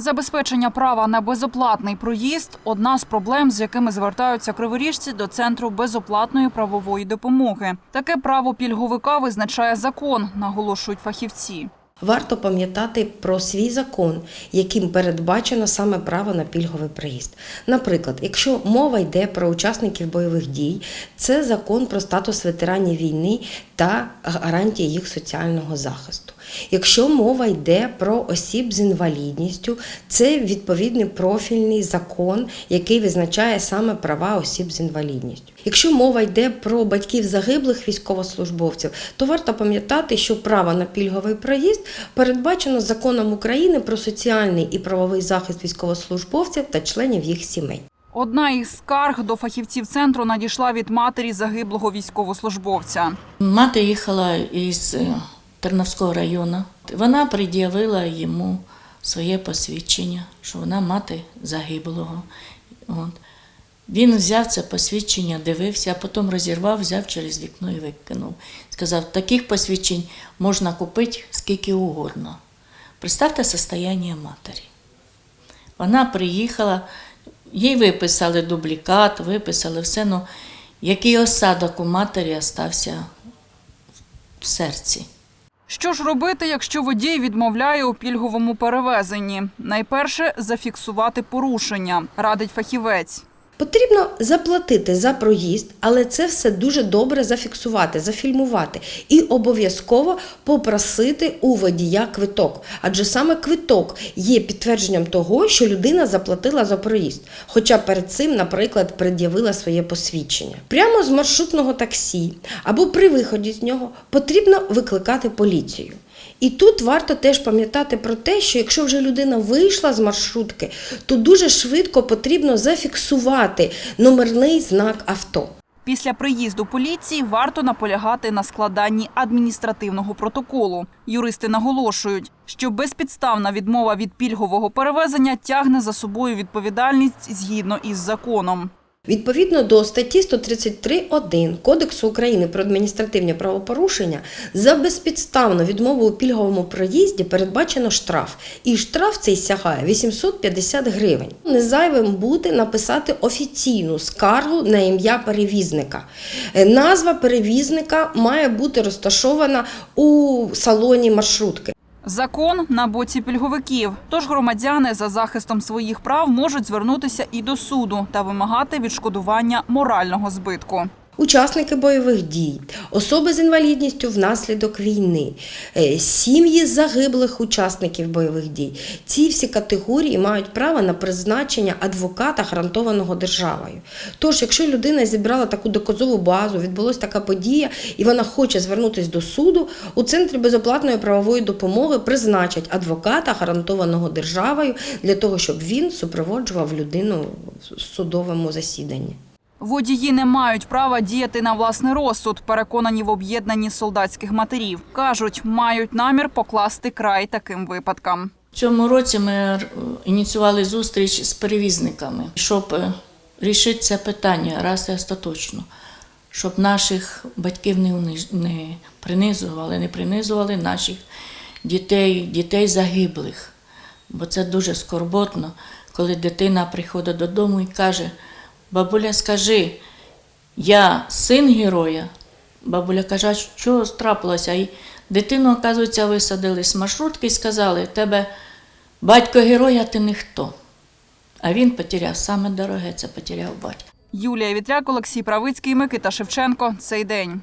Забезпечення права на безоплатний проїзд одна з проблем, з якими звертаються криворіжці до центру безоплатної правової допомоги. Таке право пільговика визначає закон, наголошують фахівці. Варто пам'ятати про свій закон, яким передбачено саме право на пільговий проїзд. Наприклад, якщо мова йде про учасників бойових дій, це закон про статус ветеранів війни та гарантії їх соціального захисту. Якщо мова йде про осіб з інвалідністю, це відповідний профільний закон, який визначає саме права осіб з інвалідністю. Якщо мова йде про батьків загиблих військовослужбовців, то варто пам'ятати, що право на пільговий проїзд передбачено законом України про соціальний і правовий захист військовослужбовців та членів їх сімей. Одна із скарг до фахівців центру надійшла від матері загиблого військовослужбовця. Мати їхала із е, Тернавського району. Вона пред'явила йому своє посвідчення, що вона мати загиблого. От. Він взяв це посвідчення, дивився, а потім розірвав, взяв через вікно і викинув. Сказав, таких посвідчень можна купити скільки угодно. Представте состояние матері. Вона приїхала, їй виписали дублікат, виписали все, ну який осадок у матері остався в серці. Що ж робити, якщо водій відмовляє у пільговому перевезенні? Найперше зафіксувати порушення, радить фахівець. Потрібно заплатити за проїзд, але це все дуже добре зафіксувати, зафільмувати і обов'язково попросити у водія квиток. Адже саме квиток є підтвердженням того, що людина заплатила за проїзд, хоча перед цим, наприклад, пред'явила своє посвідчення. Прямо з маршрутного таксі або при виході з нього потрібно викликати поліцію. І тут варто теж пам'ятати про те, що якщо вже людина вийшла з маршрутки, то дуже швидко потрібно зафіксувати номерний знак авто. Після приїзду поліції варто наполягати на складанні адміністративного протоколу. Юристи наголошують, що безпідставна відмова від пільгового перевезення тягне за собою відповідальність згідно із законом. Відповідно до статті 133.1 Кодексу України про адміністративні правопорушення за безпідставну відмову у пільговому проїзді передбачено штраф. І штраф цей сягає 850 гривень. Не зайвим буде написати офіційну скаргу на ім'я перевізника. Е, Назва перевізника має бути розташована у салоні маршрутки. Закон на боці пільговиків. Тож громадяни за захистом своїх прав можуть звернутися і до суду та вимагати відшкодування морального збитку. Учасники бойових дій, особи з інвалідністю внаслідок війни, е, сім'ї загиблих учасників бойових дій. Ці всі категорії мають право на призначення адвоката, гарантованого державою. Тож, якщо людина зібрала таку доказову базу, відбулася така подія, і вона хоче звернутися до суду, у центрі безоплатної правової допомоги призначать адвоката, гарантованого державою, для того, щоб він супроводжував людину в судовому засіданні. Водії не мають права діяти на власний розсуд, переконані в об'єднанні солдатських матерів. Кажуть, мають намір покласти край таким випадкам. В цьому році ми ініціювали зустріч з перевізниками, щоб е, рішити це питання раз і остаточно, щоб наших батьків не, принизували, не принизували наших дітей, дітей загиблих. Бо це дуже скорботно, коли дитина приходить додому і каже: бабуля, скажи, я син героя. Бабуля каже, що трапилося? І дитину, оказується, висадили з маршрутки і сказали, тебе батько героя, ти ніхто. А він потеряв саме дороге, це потеряв батька. Юлія Вітряк, Олексій Правицький, Микита Шевченко. Цей день.